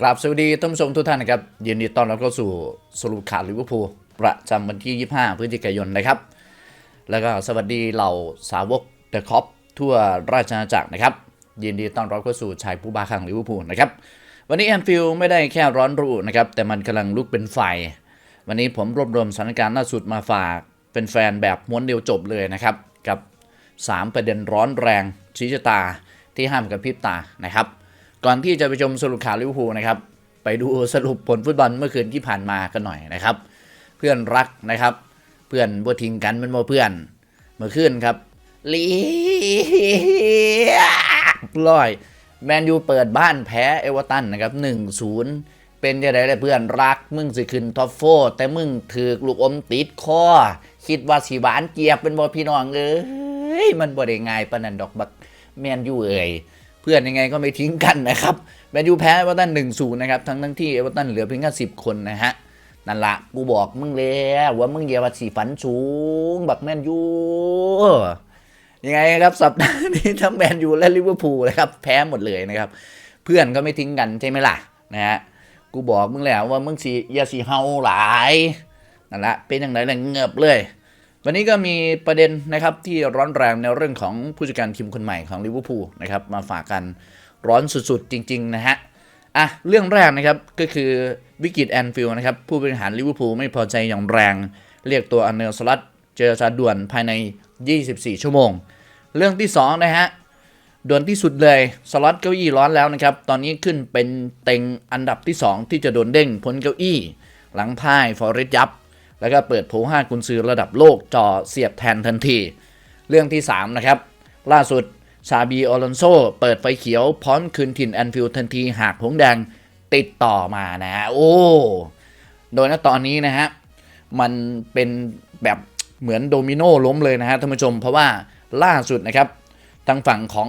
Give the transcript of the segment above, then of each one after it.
กราบสวัสดีท่านผู้ชมทุกท่านนะครับยินดีต้อนรับเข้าสู่สรุปข่าวลิเวอร์พูลประจำวันที่ 25 พฤศจิกายนนะครับ แล้วก็สวัสดีเหล่าสาวกเดอะคอปทั่วราชอาณาจักรนะครับ ยินดีต้อนรับเข้าสู่ชายผู้บาคลั่งลิเวอร์พูลนะครับ วันนี้แอนฟิลไม่ได้แค่ร้อนรุ่นะครับ แต่มันกำลังลุกเป็นไฟ วันนี้ผมรวบรวมสถานการณ์ล่าสุดมาฝากเป็นแฟนแบบม้วนเดียวจบเลยนะครับ กับ 3 ประเด็นร้อนแรงชี้ชะตาที่ห้ามกับพริบตานะครับ ก่อนที่จะไปชมสรุปข่าวลิเวอร์พูลนะครับไปดูสรุปผลฟุตบอลเมื่อคืนที่ผ่านมากันหน่อยนะครับ เพื่อนรักนะครับ เพื่อนบัวทิ้งกันเป็นบ่เพื่อน เมื่อคืนครับเลียบร้อยแมนยูเปิดบ้านแพ้เอเวอร์ตันนะครับ1-0เป็นยังไงเล่ะเพื่อนรักมึงสิขึ้นท็อปโฟแต่มึงถือกลูกอมติดคอ คิดว่าสีหวานเกียบเป็นบ่พี่น้องเอ้ยมันบ่ได้ง่ายปนนันดอกบักแมนยูเอ่ย พื่อนยังไงก็ไม่ทิ้งกันนะครับแมนยูแพ้เอเวอร์ตันหนึ่งศูนย์นะครับ ทั้งทั้งที่เอเวอร์ตันเหลือเพียงแค่สิบคนนะฮะ นั่นละกูบอกมึงแล้วว่ามึงอย่ามาสีฝันสูงบักแมนยูยังไงครับสัปดาห์นี้ทั้งแมนยูและลิเวอร์พูลนะครับแพ้หมดเลยนะครับ เพื่อนก็ไม่ทิ้งกันใช่ไหมล่ะนะฮะกูบอกมึงแล้วว่ามึงสีอย่าสีเฮาหลายนั่นละเป็นอย่างไรล่ะเงือบเลย วันนี้ก็มีประเด็นนะครับที่ร้อนแรงในเรื่องของผู้จัดการทีมคนใหม่ของลิเวอร์พูลนะครับมาฝากกันร้อนสุดๆ จริง ๆ นะฮะอะเรื่องแรกนะครับก็คือวิกฤตแอนฟิลด์นะครับผู้บริหารลิเวอร์พูลไม่พอใจอย่างแรง เรียกตัวอันเนลสลัดเจรจาด่วนภายใน 24 ชั่วโมง เรื่องที่2นะฮะด่วนที่สุดเลยสล็อตเก้าอี้ร้อนแล้วนะครับ ตอนนี้ขึ้นเป็นเต็งอันดับที่ 2 ที่จะโดนเด้งพ้นเก้าอี้ หลังพ่ายฟอร์เรสยับ แล้วก็เปิดโผห้ากุนซือระดับโลกจ่อเสียบแทนทันที เรื่องที่ 3 นะครับ ล่าสุดซาบีออลอนโซเปิดไฟเขียวพร้อมคืนถิ่นแอนฟิลด์ทันทีหากหงแดงติดต่อมานะ โอ้ โดยณตอนนี้นะฮะ มันเป็นแบบเหมือนโดมิโนล้มเลยนะฮะท่านผู้ชม เพราะว่าล่าสุดนะครับ ทางฝั่งของ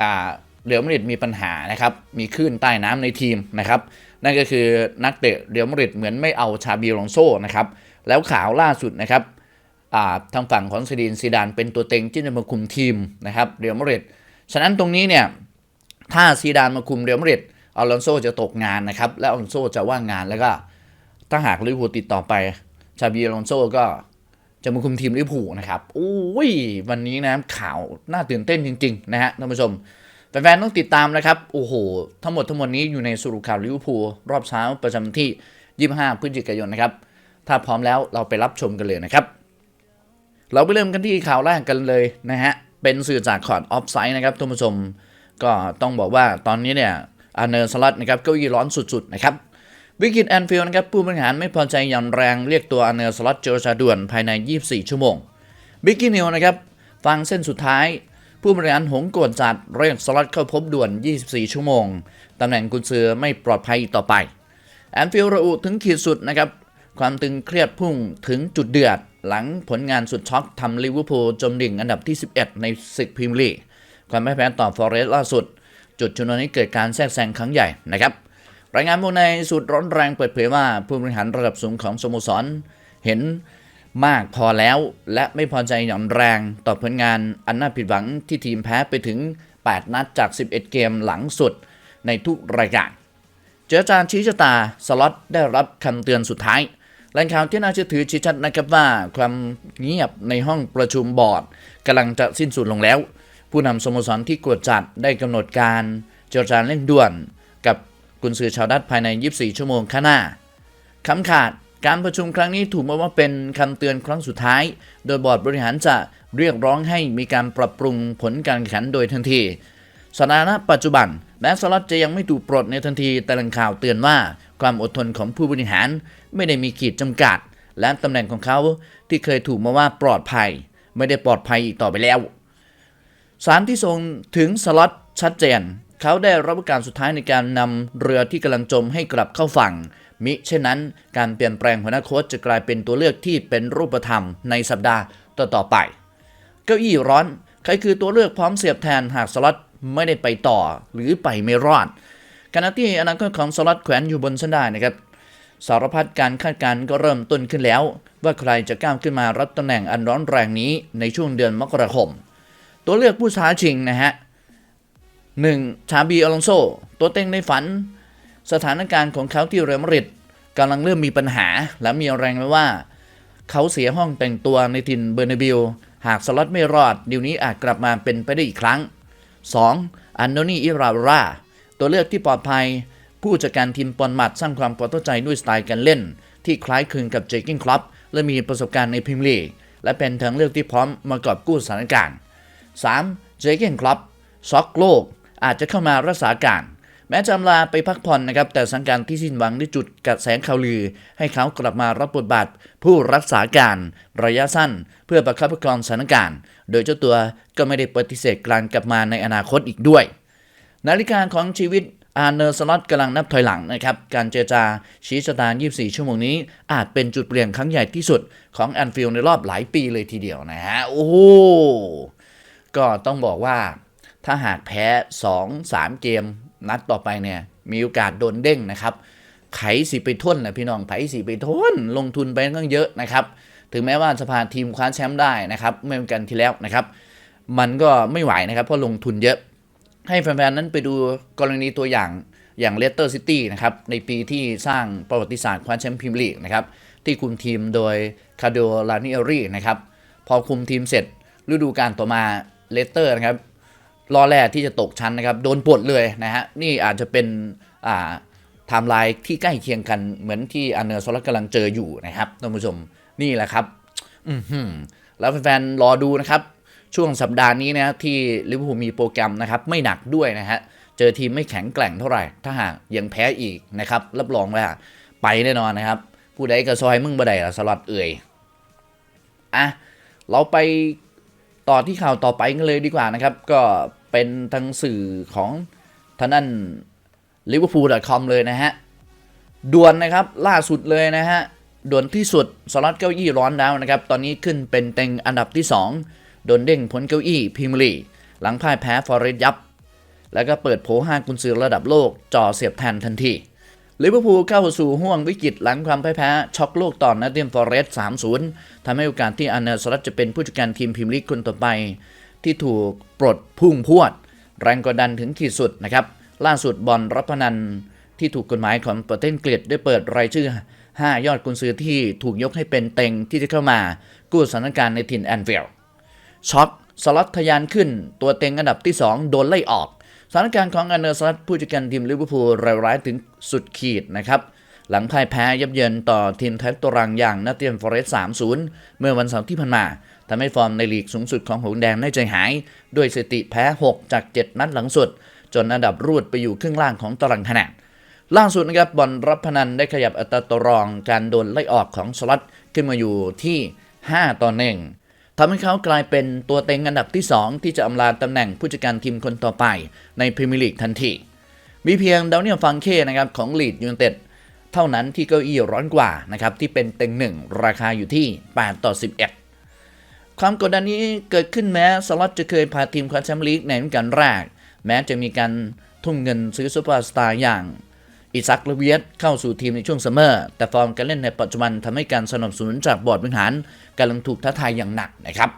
อ่าเรอัลมาดริดมีปัญหานะครับ มีคลื่นใต้น้ำในทีมนะครับ นั่นก็คือนักเตะเรอัลมาดริดเหมือนไม่เอาชาบีลองโซนะครับ แล้วข่าวล่าสุดนะครับทางฝั่งของซีดีนซีดานเป็นตัวเต็งที่จะมาคุมทีมนะครับเรอัลมาดริดฉะนั้นตรงนี้เนี่ยถ้าซีดานมาคุมเรอัลมาดริดอลอนโซจะตกงานนะครับ และอลอนโซจะว่างงานแล้วก็ถ้าหากลิเวอร์พูลติดต่อไปชาบีอลอนโซก็จะมาคุมทีมลิเวอร์พูลนะครับโอ้ยวันนี้นะข่าวน่าตื่นเต้นจริงๆนะฮะท่านผู้ชมแฟนๆต้องติดตามนะครับ โอ้โห ทั้งหมดทั้งมวลนี้อยู่ในสรุปข่าวลิเวอร์พูลรอบเช้าประจำที่ 25 พฤศจิกายนนะครับ ถ้าพร้อมแล้วเราไปรับชมกันเลยนะครับ เราไปเริ่มกันที่ข่าวแรกกันเลยนะฮะ เป็นสื่อจากคอร์ดออฟไซด์นะครับท่านผู้ชม ก็ต้องบอกว่าตอนนี้เนี่ยอาเนอร์สลัดนะครับเก้าอี้ร้อนสุดๆนะครับวิกฤตแอนฟิลด์นะครับผู้บริหารไม่พอใจอย่างแรงเรียกตัวอาเนอร์สล็อตเจอชาด่วนภายใน 24 ชั่วโมงบิกกี้นิวนะครับฟังเส้นสุดท้าย ผู้บริหารหงกรธจัดเรียกสล็อตเข้าพบด่วน 24 ชั่วโมงตำแหน่งกุญซือไม่ปลอดภัยต่อไป แอนฟิลด์ระอุถึงขีดสุดนะครับ ความตึงเครียดพุ่งถึงจุดเดือด หลังผลงานสุดช็อกทำลิเวอร์พูลจมดิ่งอันดับที่ 11 ในศึกพรีเมียร์ลีกความไม่แพ้ต่อฟอร์เรสต์ล่าสุด จุดชนวนให้เกิดการแทรกแซงครั้งใหญ่นะครับรายงานวงในสุดร้อนแรงเปิดเผยว่าผู้บริหารระดับสูงของสโมสร เห็นมากพอแล้วและไม่พอใจอย่างแรงต่อผลงานอันน่าผิดหวังที่ทีมแพ้ไปถึง 8 นัดจาก 11 เกมหลังสุดในทุกรายการเจอจานชี้ชะตาสล็อตได้รับคำเตือนสุดท้าย แหล่งข่าวที่น่าเชื่อถือชี้ชัดนะครับว่าความเงียบในห้องประชุมบอร์ดกำลังจะสิ้นสุดลงแล้ว ผู้นำสโมสรที่กวดจัดได้กำหนดการเจรจาเร่งด่วน กับกุนซือชาวดัตภายใน 24 ชั่วโมงข้างหน้าคำขาดการประชุมครั้งนี้ถูกมองว่าเป็นคำเตือนครั้งสุดท้าย โดยบอร์ดบริหารจะเรียกร้องให้มีการปรับปรุงผลการแข่งขันโดยทันทีสถานะปัจจุบันแม้สล็อตจะยังไม่ถูกปลดในทันทีแต่แหล่งข่าวเตือนว่าความอดทนของผู้บริหาร ไม่ได้มีขีดจำกัด และตำแหน่งของเขาที่เคยถูกมาว่าปลอดภัย ไม่ได้ปลอดภัยอีกต่อไปแล้วสารที่ส่งถึงสล็อตชัดเจน เขาได้รับการสุดท้ายในการนำเรือที่กำลังจมให้กลับเข้าฝั่ง มิเช่นนั้น การเปลี่ยนแปลงหัวหน้าโค้ชจะกลายเป็นตัวเลือกที่เป็นรูปธรรมในสัปดาห์ต่อๆไป เก้าอี้ร้อน ใครคือตัวเลือกพร้อมเสียบแทนหากสล็อตไม่ได้ไปต่อหรือไปไม่รอดขณะที่อนาคตของสล็อตแขวนอยู่บนเส้นได้นะครับ สารพัดการคาดการณ์ก็เริ่มต้นขึ้นแล้ว ว่าใครจะก้าวขึ้นมารับตำแหน่งอันร้อนแรงนี้ในช่วงเดือนมกราคม ตัวเลือกผู้ท้าชิงนะฮะหนึ่งชาบีอลองโซ ตัวเต็งในฝัน สถานการณ์ของเขาที่เรอัลมาดริดกำลังเริ่มมีปัญหา และมีแรงไว้ว่า เขาเสียห้องแต่งตัวในถิ่นเบอร์นาบิลหากสล็อตไม่รอดดีลนี้อาจกลับมาเป็นไปได้อีกครั้ง 2. อันโดนีอิรารา ตัวเลือกที่ปลอดภัย ผู้จัดการทีมปอนมัดสร้างความปลอใจด้วยสไตล์การเล่น ที่คล้ายคลึงกับเจคิงคลับและมีประสบการณ์ในพรีเมียร์ลีกและเป็นทางเลือกที่พร้อมมากอบกู้สถานการณ์ 3. เจคิงคลับช็อกโลก อาจจะเข้ามารักษาการ แม้จะอำลาไปพักผ่อนนะครับ แต่สังการที่สิ้นหวังได้จุดกระแสข่าวลือ ให้เขากลับมารับบทบาทผู้รักษาการระยะสั้น เพื่อประคับประคองสถานการณ์ โดยเจ้าตัวก็ไม่ได้ปฏิเสธการกลับมาในอนาคตอีกด้วย นาฬิกาของชีวิต อาร์เนอร์สล็อตกำลังนับถอยหลังนะครับ การเจรจาชี้ชะตา 24 ชั่วโมงนี้ อาจเป็นจุดเปลี่ยนครั้งใหญ่ที่สุดของแอนฟิลในรอบหลายปีเลยทีเดียวนะฮะ โอ้โหก็ต้องบอกว่าถ้าหากแพ้ 2-3 เกมนัดต่อไปเนี่ย มีโอกาสโดนเด้งนะครับไขสีไปท้นนะพี่น้องไขสีไปท้นลงทุนไปตั้งเยอะนะครับ ถึงแม้ว่าจะพาทีมคว้าแชมป์ได้นะครับเหมือนกันที่แล้วนะครับ มันก็ไม่ไหวนะครับเพราะลงทุนเยอะ ให้แฟนๆ นั้นไปดูกรณีตัวอย่างอย่างเลสเตอร์ซิตี้นะครับ ในปีที่สร้างประวัติศาสตร์คว้าแชมป์พรีเมียร์ลีกนะครับ ที่คุมทีมโดยคาร์โดลานิเอรีนะครับ พอคุมทีมเสร็จฤดูกาลต่อมาเลสเตอร์นะครับรอแรกที่จะตกชั้นนะครับ โดนปลดเลยนะฮะ นี่อาจจะเป็นอ่าไทม์ไลน์ที่ใกล้เคียงกันเหมือนที่อันเนอร์โซลัสกำลังเจออยู่นะครับท่านผู้ชมนี่แหละครับ อืแล้วแฟนๆรอดูนะครับ ช่วงสัปดาห์นี้นะที่ลิเวอร์พูลมีโปรแกรมนะครับไม่หนักด้วยนะฮะเจอทีมไม่แข็งแกร่งเท่าไหร่ ถ้าหากยังแพ้อีกนะครับรับรองว่าไปแน่นอนนะครับ ผู้ใดกระซอยมึงบ่ได้ละสลัดเอ่ยอะเราไปต่อที่ข่าวต่อไปกันเลยดีกว่านะครับ ก็เป็นทางสื่อของทางนั้น liverpool.com เลยนะฮะด่วนนะครับล่าสุดเลยนะฮะด่วนที่สุดสล็อตเก้าอี้ร้อนแล้วนะครับ ตอนนี้ขึ้นเป็นเต็งอันดับที่ 2 โดนเด้งพ้นเก้าอี้พรีเมียร์ลีหลังพ่ายแพ้ฟอร์เรสต์ยับ แล้วก็เปิดโผห้ากุนซือระดับโลกจ่อเสียบแทนทันทีลิเวอร์พูลเข้าสู่ห่วงวิกฤตหลังความพ่ายแพ้ ช็อกโลกต่อนนัตเตียมฟอร์เรสต์3-0ทำให้โอกาสที่อันเนอร์สลัตจะเป็นผู้จัดการทีมพรีเมียร์ลีกคนต่อไป ที่ถูกปลดพุ่งพวด แรงกดดันถึงขีดสุดนะครับล่าสุดบอลรับพนันที่ถูกกฎหมายของประเทศอังกฤษได้เปิดรายชื่อ 5 ยอดกุนซือที่ถูกยกให้เป็นเต็งที่จะเข้ามากู้สถานการณ์ในถิ่นแอนฟิลด์ ช็อตสล็อตทะยานขึ้น ตัวเต็งอันดับที่ 2 โดนไล่ออกสถานการณ์ของอันเนอร์สล็อตผู้จัดการทีมลิเวอร์พูลร้ายถึงสุดขีดนะครับ หลังพ่ายแพ้ยับเยินต่อทีมแท้ายตารางอย่างนาเตียนฟอเรสต์3-0 เมื่อวันเสาร์ที่ผ่านมาทำให้ฟอร์มในลีกสูงสุดของหงส์แดงได้ใจหาย ด้วยสติแพ้ 6 จาก 7 นัดหลังสุด จนอันดับรูดไปอยู่ครึ่งล่างของตารางคะแนนล่าสุดนะครับบอลรับพนันได้ขยับอัตราตรองการโดนไล่ออกของสล็อตขึ้นมาอยู่ที่ 5 ต่อหนึ่ง ทำให้เขากลายเป็นตัวเต็งอันดับที่ 2 ที่จะอำลาตำแหน่งผู้จัดการทีมคนต่อไปในพรีเมียร์ลีกทันที มีเพียงดาวเนียลฟังเคนะครับของลีดยูไนเต็ดเท่านั้นที่เก้าอี้ร้อนกว่านะครับที่เป็นเต็งหนึ่งราคาอยู่ที่ 8 ต่อ 11 ความกดดันนี้เกิดขึ้นแม้สล็อตจะเคยพาทีมคว้าแชมป์ลีกในฤดูกาลแรก แม้จะมีการทุ่มเงินซื้อซูเปอร์สตาร์อย่าง อิซักลเวียตเข้าสู่ทีมในช่วงซัมเมอร์ แต่ฟอร์มการเล่นในปัจจุบันทำให้การสนับสนุนจากบอร์ดบริหารกำลังถูกท้าทายอย่างหนักนะครับ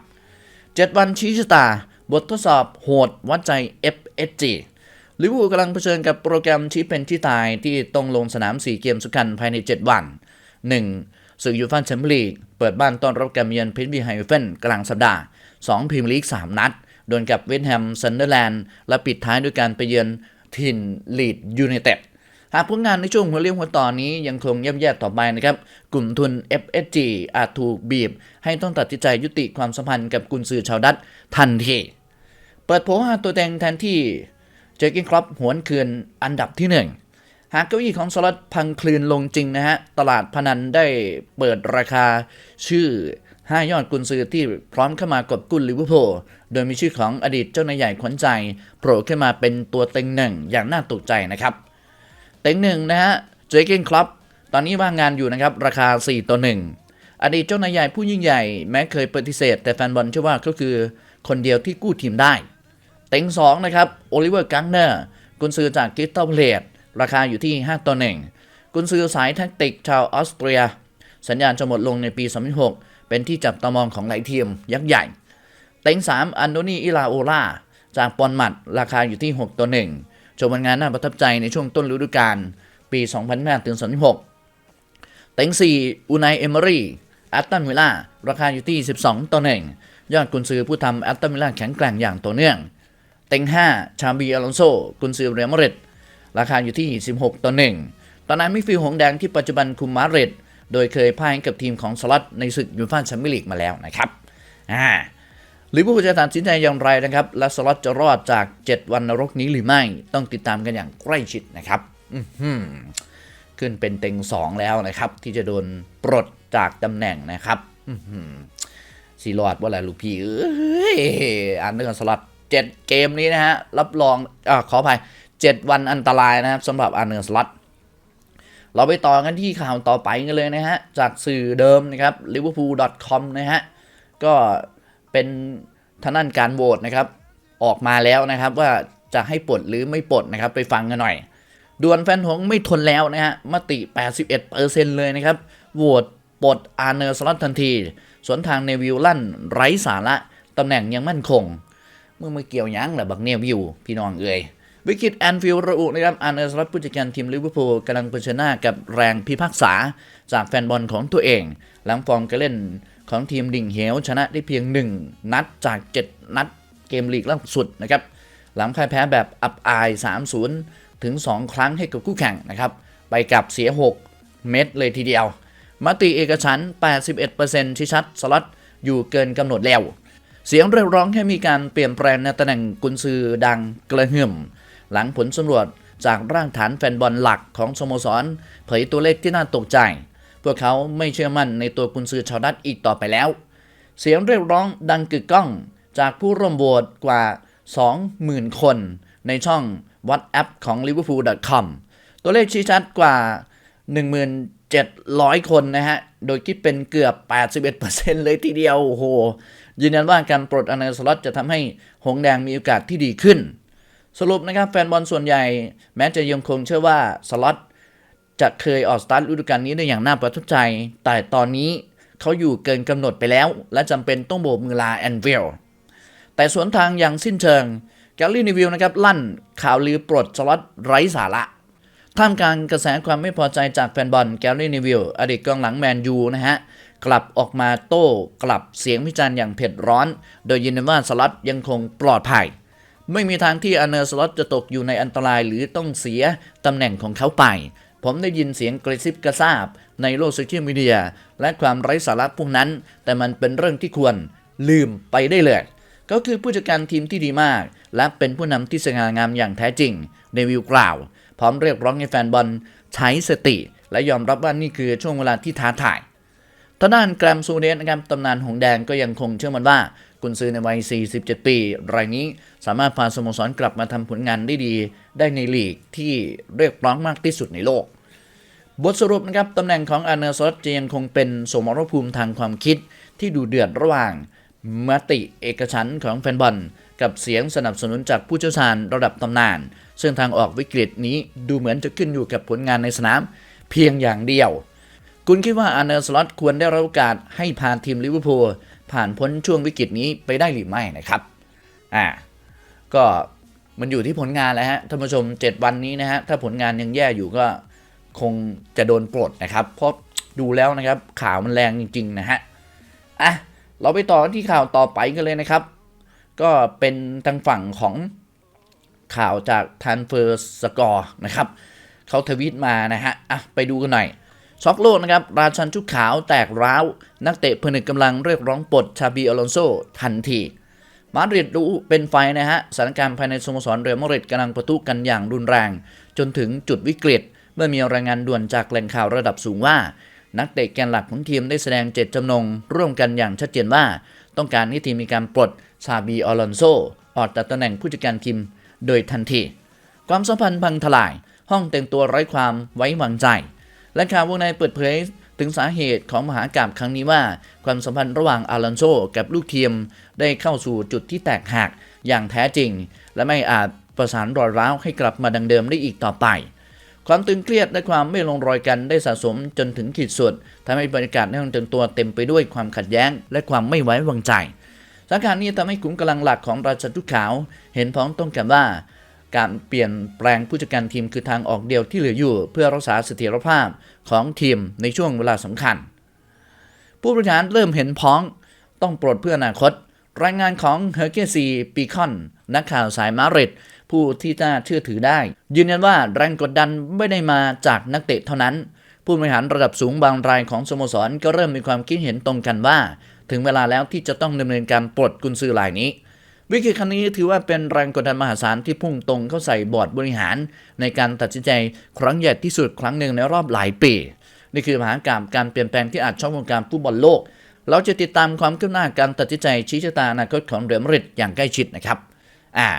7 วันชี้ชะตา บททดสอบโหดวัดใจ FSG ลิเวอร์พูลกำลังเผชิญกับโปรแกรมชี้เป็นที่ตายที่ต้องลงสนาม 4 เกมสำคัญภายใน 7 วัน 1. ศึกยูฟ่าแชมเปี้ยนลีก เปิดบ้านต้อนรับการเยือนเพนบีไฮเฟนกลางสัปดาห์ 2. พรีเมียร์ลีก 3 นัด โดวลกับเวสต์แฮมซันเดอร์แลนด์ และปิดท้ายด้วยการไปเยือนทินลีดยูไนเต็ด หากผลงานในช่วงหัวเลี้ยวหัวต่อนนี้ยังคงย่ำแย่ต่อไปนะครับ กลุ่มทุน FSG อาจถูกบีบ ให้ต้องตัดสินใจยุติความสัมพันธ์กับกุนซือชาวดัตทันที เปิดโผหาตัวแทนแทนที่เจอกินครอปหวนคืนอันดับที่ 1 หากเก้าอี้ของสล็อตพังคลืนลงจริงนะฮะ ตลาดพนันได้เปิดราคาชื่อ 5 ยอดกุนซือที่พร้อมเข้ามากอบกุนลิเวอร์พูลโดยมีชื่อของอดีตเจ้านายใหญ่ขวัญใจโผล่ขึ้นมาเป็นตัวเต็งหนึ่งอย่างน่าตกใจนะครับ ต็งหนึ่งนะฮะเจอร์กินครอปตอนนี้ว่างงานอยู่นะครับ ราคา 4 ต่อ 1 อดีตเจ้านายใหญ่ผู้ยิ่งใหญ่แม้เคยปฏิเสธ แต่แฟนบอลเชื่อว่าก็คือคนเดียวที่กู้ทีมได้ เต็ง 2 นะครับโอลิเวอร์กังเนอร์กุนซือจากกิตตัลเพลตราคาอยู่ที่ 5 ต่อ 1 กุนซือสายแท็กติกชาวออสเตรีย สัญญาณจะหมดลงในปี 2006 เป็นที่จับตามองของหลายทีมยักษ์ใหญ่ เต็ง 3 อันโดนีอิลาโอลาจากปอนมัดราคาอยู่ที่ 6 ต่อ 1 ชว์ผลงานน่าประทับใจในช่วงต้นฤดูกาลปี 2008ถึง36เต็ง4อูไนเอเมอรี่แอตตันวิลล่าราคาอยู่ที่ 12 ต่อหนึ่งยอดกุนซือผู้ทำแอตตันวิลล่าแข็งแกร่งอย่างต่อเนื่อง เต็ง 5 ชาบีอลอนโซ กุนซือเรอัลมาดริดราคาอยู่ที่ 16 ต่อหนึ่งตอนนั้นมิฟิลหงส์แดงที่ปัจจุบันคุมมาดริดโดยเคยพ่ายให้กับทีมของสลัดในศึกยูฟ่าแชมเปี้ยนลีกมาแล้วนะครับ อ่า ลิเวอร์พูลจะตัดสินใจอย่างไรนะครับ และสล็อตจะรอดจาก 7 วันนรกนี้หรือไม่ ต้องติดตามกันอย่างใกล้ชิดนะครับอื้อหือขึ้นเป็นเต็ง 2 แล้วนะครับ ที่จะโดนปลดจากตำแหน่งนะครับอื้อหือสีรอดว่าอะไรลูกพี่เอ้ยอันเดอร์สล็อตเจ็ดเกมนี้นะฮะ รับรองอ่าขออภัย7วันอันตรายนะครับสำหรับอันเดอร์สล็อตเราไปต่อกันที่ข่าวต่อไปกันเลยนะฮะ จากสื่อเดิมนะครับ liverpool.com นะฮะ ก็ เป็นทางด้านการโหวตนะครับออกมาแล้วนะครับว่าจะให้ปลดหรือไม่ปลดนะครับไปฟังกันหน่อยด่วนแฟนหงไม่ทนแล้วนะฮะมติ 81%เลยนะครับโหวตปลดอาร์เนอร์สล็อตทันที สวนทางเนวิลลั่นไร้สาระตำแหน่งยังมั่นคง เมื่อมาเกี่ยวยั้งแหละบักเนวิวพี่น้องเอ่ยวิกฤตแอนฟิลด์ระอุนะครับอาร์เนอร์สล็อตผู้จัดการทีมลิเวอร์พูลกำลังเผชิญหน้ากับแรงพิพากษาจากแฟนบอลของตัวเอง หลังฟอร์มการเล่น ของทีมดิ่งเหวชนะได้เพียง 1 นัดจาก 7 นัดเกมลีกล่าสุดนะครับ หลังพ่ายแพ้แบบอับอาย 3-0 ถึง 2 ครั้งให้กับคู่แข่งนะครับ ไปกับเสีย 6 เม็ดเลยทีเดียว มติเอกฉันท์81%ชี้ชัดสล็อตอยู่เกินกำหนดแล้ว เสียงเรียกร้องให้มีการเปลี่ยนแปลงในตำแหน่งกุนซือดังกระหึ่ม หลังผลสำรวจจากร่างฐานแฟนบอลหลักของสโมสร เผยตัวเลขที่น่าตกใจ วกเขาไม่เชื่อมั่นในตัวกุนซือชาวดัตอีกต่อไปแล้ว เสียงเรียกร้องดังกึกก้องจากผู้ร่วมโหวตกว่า 20,000 คนในช่อง WhatsApp ของ liverpool.com ตัวเลขชี้ชัดกว่า 1,700 คนนะฮะ โดยคิดเป็นเกือบ 81%เลยทีเดียว โอ้โห ยืนยันว่าการปลดอนาสล็อตจะทำให้หงแดงมีโอกาสที่ดีขึ้น สรุปนะครับ แฟนบอลส่วนใหญ่ แม้จะยังคงเชื่อว่าสล็อต จะเคยออกสตาร์ทฤดูกาลนี้ได้อย่างน่าประทับใจ แต่ตอนนี้เขาอยู่เกินกำหนดไปแล้ว และจำเป็นต้องโบกมือลาแอนวิลแต่สวนทางอย่างสิ้นเชิงแกลลี่นิวิลนะครับ ลั่นข่าวลือปลดสล็อตไร้สาระท่ามกลางกระแสความไม่พอใจจากแฟนบอลแกลลี่นิวิลอดีตกองหลังแมนยูนะฮะ กลับออกมาโต้กลับเสียงวิจารณ์อย่างเผ็ดร้อน โดยยืนยันว่าสล็อตยังคงปลอดภัย ไม่มีทางที่อเนอร์สล็อตจะตกอยู่ในอันตรายหรือต้องเสียตำแหน่งของเขาไป ผมได้ยินเสียงกระซิบกระซาบ ในโลกโซเชียลมีเดียและความไร้สาระพวกนั้น แต่มันเป็นเรื่องที่ควรลืมไปได้เลย ก็คือผู้จัดการทีมที่ดีมาก และเป็นผู้นำที่สง่างามอย่างแท้จริงในวิวกล่าว พร้อมเรียกร้องให้แฟนบอลใช้สติ และยอมรับว่านี่คือช่วงเวลาที่ท้าทายทางด้านแกรมซูเดสนะครับตำนานหงส์แดงก็ยังคงเชื่อมันว่ากุนซือในวัย 47 ปี รายนี้สามารถพาสโมสรกลับมาทำผลงานได้ดี ได้ในลีกที่เรียกร้องมากที่สุดในโลก บทสรุปนะครับตำแหน่งของอาร์เนอร์ซอตจะยังคงเป็นสมรภูมิทางความคิดที่ดูเดือดระหว่างมติเอกฉันของแฟนบอลกับเสียงสนับสนุนจากผู้เชี่ยวชาญระดับตำนาน ซึ่งทางออกวิกฤตนี้ดูเหมือนจะขึ้นอยู่กับผลงานในสนามเพียงอย่างเดียว คุณคิดว่าอาร์เนอร์สล็อตควรได้รับโอกาสให้พาทีมลิเวอร์พูลผ่านพ้นช่วงวิกฤตนี้ไปได้หรือไม่นะครับ อ่า ก็ มันอยู่ที่ผลงานแล้วฮะท่านผู้ชม 7 วันนี้นะฮะถ้าผลงานยังแย่อยู่ก็คงจะโดนปลดนะครับ เพราะดูแล้วนะครับข่าวมันแรงจริง ๆ นะฮะอะเราไปต่อที่ข่าวต่อไปกันเลยนะครับ ก็เป็นทางฝั่งของข่าวจากทันเฟอร์สกอร์นะครับเขาทวีตมานะฮะอะไปดูกันหน่อยช็อกโลกนะครับ ราชันชุดขาวแตกร้าว นักเตะผนึกกำลังเรียกร้องปลดชาบีอลอนโซทันที มาดริดรู้เป็นไฟนะฮะสถานการณ์ภายในสโมสรเรอัลมาดริดกำลังประทุกันอย่างรุนแรง จนถึงจุดวิกฤต เมื่อมีรายงานด่วนจากแหล่งข่าวระดับสูงว่า นักเตะแกนหลักของทีมได้แสดงเจตจำนง ร่วมกันอย่างชัดเจนว่า ต้องการให้ทีมมีการปลดชาบีออลอนโซออกจากตำแหน่งผู้จัดการทีมโดยทันที ความสัมพันธ์พังทลาย ห้องแต่งตัวไร้ความไว้วางใจ และข่าววงในเปิดเผยถึงสาเหตุของมหากาบครั้งนี้ว่า ความสัมพันธ์ระหว่างอารันโซกับลูกทีม ได้เข้าสู่จุดที่แตกหักอย่างแท้จริง และไม่อาจประสานรอยร้าวให้กลับมาดังเดิมได้อีกต่อไป ความตึงเครียดและความไม่ลงรอยกันได้สะสมจนถึงขีดสุดทำให้บรรยากาศในห้องแต่งตัวเต็มไปด้วยความขัดแย้ง และความไม่ไว้วางใจสถานการณ์นี้ทำให้กลุ่มกำลังหลักของราชทุกขาว เห็นพ้องต้องกันว่า การเปลี่ยนแปลงผู้จัดการทีมคือทางออกเดียวที่เหลืออยู่ เพื่อรักษาเสถียรภาพของทีมในช่วงเวลาสำคัญ ผู้บริหารเริ่มเห็นพ้องต้องปลดเพื่ออนาคต รายงานของเฮอร์เกซีปีคอน นักข่าวสายมาริดผู้ที่น่าเชื่อถือได้ ยืนยันว่าแรงกดดันไม่ได้มาจากนักเตะเท่านั้น ผู้บริหารระดับสูงบางรายของสโมสรก็เริ่มมีความคิดเห็นตรงกันว่า ถึงเวลาแล้วที่จะต้องดำเนินการปลดกุนซือรายนี้ วิกฤตครั้งนี้ถือว่าเป็นแรงกดดันมหาศาลที่พุ่งตรงเข้าใส่บอร์ดบริหาร ในการตัดสินใจครั้งใหญ่ที่สุดครั้งหนึ่งในรอบหลายปีนี่คือมหากาบการเปลี่ยนแปลงที่อาจช็อกวงการฟุตบอลโลก เราจะติดตามความคืบหน้าการตัดสินใจชี้ชะตาอนาคตของเรอัลมาดริดอย่างใกล้ชิดนะครับอ่า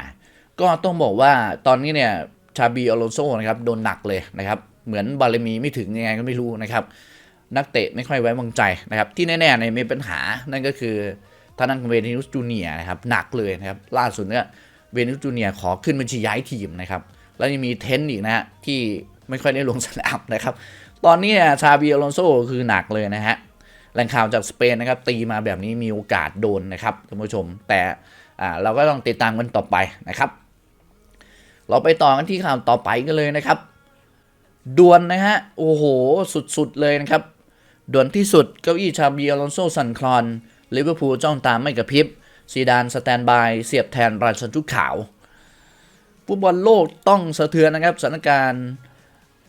ก็ต้องบอกว่าตอนนี้เนี่ยชาบีอลอนโซนะครับโดนหนักเลยนะครับเหมือนบารมีไม่ถึงยังไงก็ไม่รู้นะครับนักเตะไม่ค่อยไว้วางใจนะครับที่แน่ๆเนี่ยมีปัญหานั่นก็คือทางด้านของเวนิสจูเนียนะครับหนักเลยนะครับล่าสุดเนี่ยเวนิสจูเนียขอขึ้นบัญชีย้ายทีมนะครับแล้วยังมีเทนต์อีกนะฮะที่ไม่ค่อยได้ลงสนามนะครับตอนนี้เนี่ยชาบีอลอนโซคือหนักเลยนะฮะ แหล่งข่าวจากสเปนนะครับตีมาแบบนี้มีโอกาสโดนนะครับท่านผู้ชม แต่เราก็ต้องติดตามกันต่อไปนะครับ เราไปต่อกันที่ข่าวต่อไปกันเลยนะครับด่วนนะฮะโอ้โหสุดๆเลยนะครับด่วนที่สุดเก้าอี้ชาบีอลอนโซสันคลอนลิเวอร์พูลจ้องตามไม่กระพริบซีดานสแตนบายเสียบแทนราชันชุกขาวฟุตบอลโลกต้องสะเทือนนะครับสถานการณ์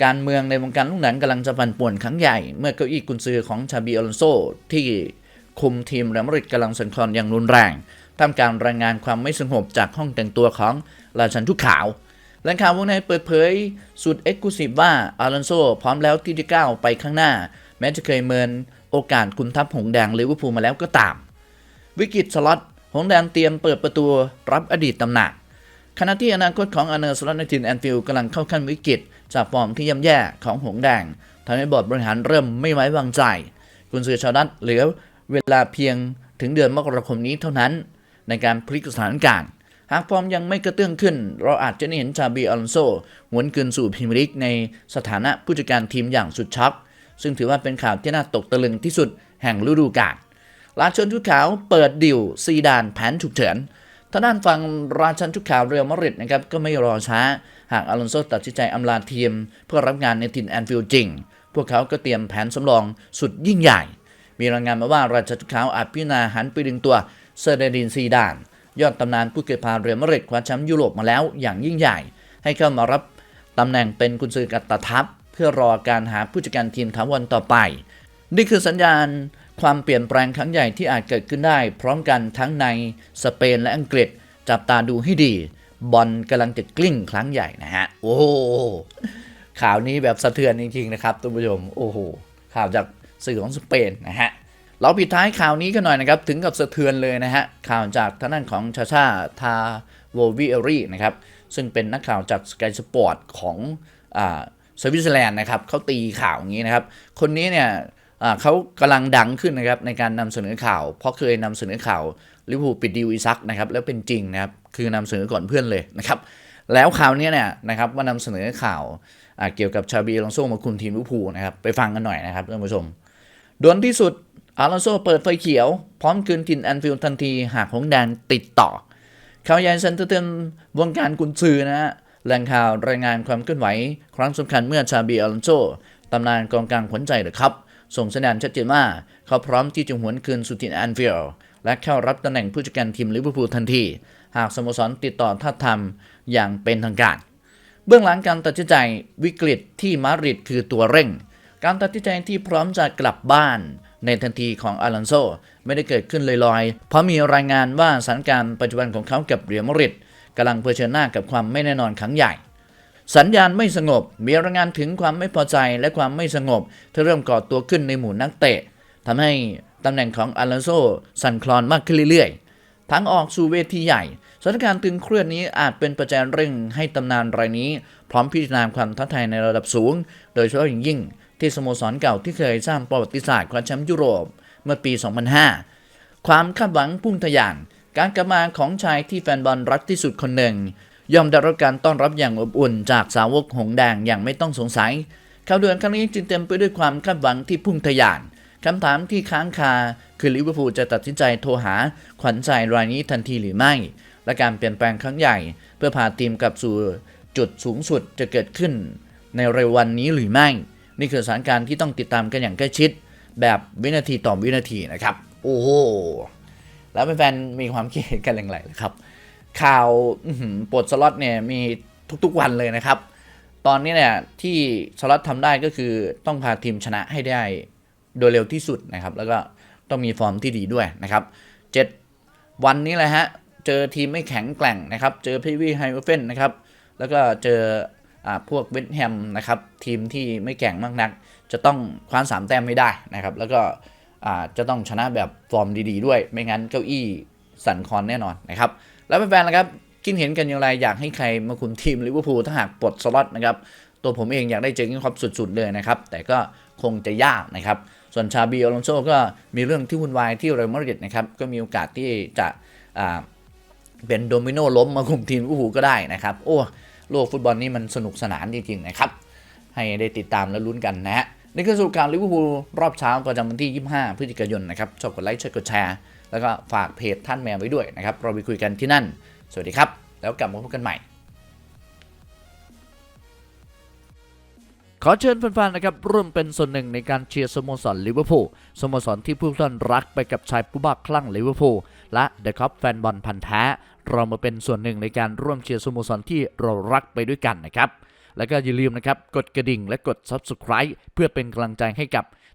การเมืองในวงการลูกหนังกำลังจะปั่นป่วนครั้งใหญ่ เมื่อเก้าอี้กุนซือของชาบีอลอนโซที่คุมทีมเรอัลมาดริดกำลังสั่นคลอนอย่างรุนแรงท่ามกลางรายงานความไม่สงบจากห้องแต่งตัวของราชันทุกขาวแหล่งข่าววงในเปิดเผยสุดเอ็กซ์คลูซีฟว่าอลอนโซพร้อมแล้วที่จะก้าวไปข้างหน้า แม้จะเคยเมินโอกาสคุมทัพหงแดงลิเวอร์พูลมาแล้วก็ตาม วิกฤตสล็อตหงแดงเตรียมเปิดประตูรับอดีตตำหนัก ขณะที่อนาคตของอเนอร์สลอตในทีมแอนฟิลกำลังเข้าขั้นวิกฤต จากฟอร์มที่ย่ำแย่ของหงแดงทำให้บอร์ดบริหารเริ่มไม่ไว้วางใจ กุนซือชาวดัตเหลือเวลาเพียงถึงเดือนมกราคมนี้เท่านั้น ในการพลิกสถานการณ์หากฟอร์มยังไม่กระเตื้องขึ้น เราอาจจะได้เห็นชาบีอลอนโซหวนคืนสู่พรีเมียร์ลีกในสถานะผู้จัดการทีมอย่างสุดช็อกซึ่งถือว่าเป็นข่าวที่น่าตกตะลึงที่สุดแห่งฤดูกาลราชนชุดขาวเปิดดิวซีดานแผนฉุกเฉิน ทางด้านฝั่งราชันชุกขาวเรียลมาดริดนะครับก็ไม่รอช้า หากอลอนโซตัดสินใจอำลาทีม เพื่อรับงานในถิ่นแอนฟิลด์จริง พวกเขาก็เตรียมแผนสำรองสุดยิ่งใหญ่ มีรายงานมาว่าราชันชุกขาวอาจพิจารณาหันไปดึงตัวเซอร์เดดินซีดาน ยอดตำนานผู้เคยพาเรียลมาดริดคว้าแชมป์ยุโรปมาแล้วอย่างยิ่งใหญ่ ให้เข้ามารับตำแหน่งเป็นกุนซือกัตตาทัพ เพื่อรอการหาผู้จัดการทีมถาวรต่อไป นี่คือสัญญาณ ความเปลี่ยนแปลงครั้งใหญ่ที่อาจเกิดขึ้นได้ พร้อมกันทั้งในสเปนและอังกฤษ จับตาดูให้ดี บอลกำลังจะกลิ้งครั้งใหญ่นะฮะ โอ้ข่าวนี้แบบสะเทือนจริงๆนะครับท่านผู้ชมโอ้โหข่าวจากสื่อของสเปนนะฮะเราปิดท้ายข่าวนี้กันหน่อยนะครับถึงกับสะเทือนเลยนะฮะข่าวจากทางด้านของชาชาทาโววิเอรีนะครับซึ่งเป็นนักข่าวจากสกายสปอร์ตของอ่าสวิตเซอร์แลนด์นะครับเขาตีข่าวอย่างนี้นะครับ คนนี้เนี่ย เขากำลังดังขึ้นนะครับในการนำเสนอข่าว เพราะเคยนำเสนอข่าวลิเวอร์พูลปิดดีลอีซักนะครับแล้วเป็นจริงนะครับคือนำเสนอก่อนเพื่อนเลยนะครับแล้วข่าวนี้เนี่ยนะครับว่านำเสนอข่าวเกี่ยวกับชาบีอลองโซมาคุมทีมลิเวอร์พูลนะครับไปฟังกันหน่อยนะครับท่านผู้ชมด่วนที่สุดอลอนโซเปิดไฟเขียว พร้อมคืนทินแอนฟิลด์ทันทีหากหงแดงติดต่อข่าวใหญ่เซนเตอร์เต็มวงการกุนซือนะฮะแหล่งข่าวรายงานความเคลื่อนไหว ครั้งสำคัญเมื่อชาบีอลอนโซตำนานกองกลางขวัญใจเดอะครับ ส่งสัญญาณชัดเจนว่า เขาพร้อมที่จะหวนคืนสุทินแอนฟิลและเข้ารับตำแหน่งผู้จัดการทีมลิเวอร์พูลทันที หากสโมสรติดต่อทัดทำอย่างเป็นทางการ เบื้องหลังการตัดสินใจวิกฤตที่มาดริดคือตัวเร่ง การตัดสินใจที่พร้อมจะกลับบ้านในทันทีของอาลอนโซไม่ได้เกิดขึ้นลอยๆ เพราะมีรายงานว่าสถานการณ์ปัจจุบันของเขากับเรียลมาดริดกำลังเผชิญหน้ากับความไม่แน่นอนครั้งใหญ่ สัญญาณไม่สงบ มีรายงานถึงความไม่พอใจและความไม่สงบที่เริ่มก่อตัวขึ้นในหมู่นักเตะทำให้ตำแหน่งของอลอนโซสั่นคลอนมากขึ้นเรื่อยๆ ทั้งออกสู่เวทีใหญ่ สถานการณ์ตึงเครียดนี้อาจเป็นปัจจัยเร่งให้ตำนานรายนี้ พร้อมพิจารณาความท้าทายในระดับสูง โดยเฉพาะอย่างยิ่ง ที่สโมสรเก่าที่เคยสร้างประวัติศาสตร์คว้าแชมป์ยุโรป เมื่อปี 2005 ความคาดหวังพุ่งทะยาน การกลับมาของชายที่แฟนบอลรักที่สุดคนหนึ่ง ย่อมได้รับการต้อนรับอย่างอบอุ่นจากสาวกหงแดงอย่างไม่ต้องสงสัยข่าวด่วนครั้งนี้จึงเต็มไปด้วยความคาดหวังที่พุ่งทะยานคำถามที่ค้างคาคือลิเวอร์พูลจะตัดสินใจโทรหาขวัญใจรายนี้ทันทีหรือไม่ และการเปลี่ยนแปลงครั้งใหญ่ เพื่อพาทีมกลับสู่จุดสูงสุดจะเกิดขึ้น ในเร็ววันนี้หรือไม่ นี่คือสถานการณ์ที่ต้องติดตามกันอย่างใกล้ชิด แบบวินาทีต่อวินาทีนะครับ โอ้โหแล้วแฟนๆมีความคิดเห็นกันอย่างไรครับ ข่าวปลดสล็อตเนี่ยมีทุกๆวันเลยนะครับ ตอนนี้เนี่ยที่สล็อตทำได้ก็คือต้องพาทีมชนะให้ได้โดยเร็วที่สุดนะครับ แล้วก็ต้องมีฟอร์มที่ดีด้วยนะครับเจ็ดวันนี้แหละฮะ เจอทีมไม่แข็งแกร่งนะครับ เจอพีวีไฮเอฟนนะครับ แล้วก็เจอพวกเวสต์แฮมนะครับ ทีมที่ไม่แกร่งมากนัก จะต้องคว้านสามแต้มไม่ได้นะครับ แล้วก็จะต้องชนะแบบฟอร์มดี ๆ ด้วย ไม่งั้นเก้าอี้สั่นคลอนแน่นอนนะครับ แล้วแฟนๆนะครับคิดเห็นกันอย่างไรอยากให้ใครมาคุมทีมลิเวอร์พูลถ้าหากปลดสล็อตนะครับตัวผมเองอยากได้เจอร์เกนครอปสุด ๆ เลยนะครับ แต่ก็คงจะยากนะครับ ส่วนชาบีอลอนโซก็มีเรื่องที่วุ่นวายที่เรอัลมาดริดนะครับก็มีโอกาสที่จะเป็นโดมิโนล้มมาคุมทีมลิเวอร์พูลก็ได้นะครับ โอ้โลกฟุตบอลนี่มันสนุกสนานจริงๆนะครับ ให้ได้ติดตามและลุ้นกันนะฮะนี่คือสรุปการลิเวอร์พูลรอบเช้าประจำวันที่ 25 พฤศจิกายนนะครับชอบกดไลค์ช่วยกดแชร์ แล้วก็ฝากเพจท่านแมวไว้ด้วยนะครับ เราไปคุยกันที่นั่น สวัสดีครับ แล้วกลับมาพบกันใหม่ ขอเชิญแฟนๆนะครับร่วมเป็นส่วนหนึ่งในการเชียร์สโมสรลิเวอร์พูลสโมสรที่ผู้ท่านรักไปกับชายผู้บ้าคลั่งลิเวอร์พูลและเดอะคัพแฟนบอลพันธ์แท้ เรามาเป็นส่วนหนึ่งในการร่วมเชียร์สโมสรที่เรารักไปด้วยกันนะครับแล้วก็อย่าลืมนะครับ กดกระดิ่งและกด Subscribe เพื่อเป็นกำลังใจให้กับ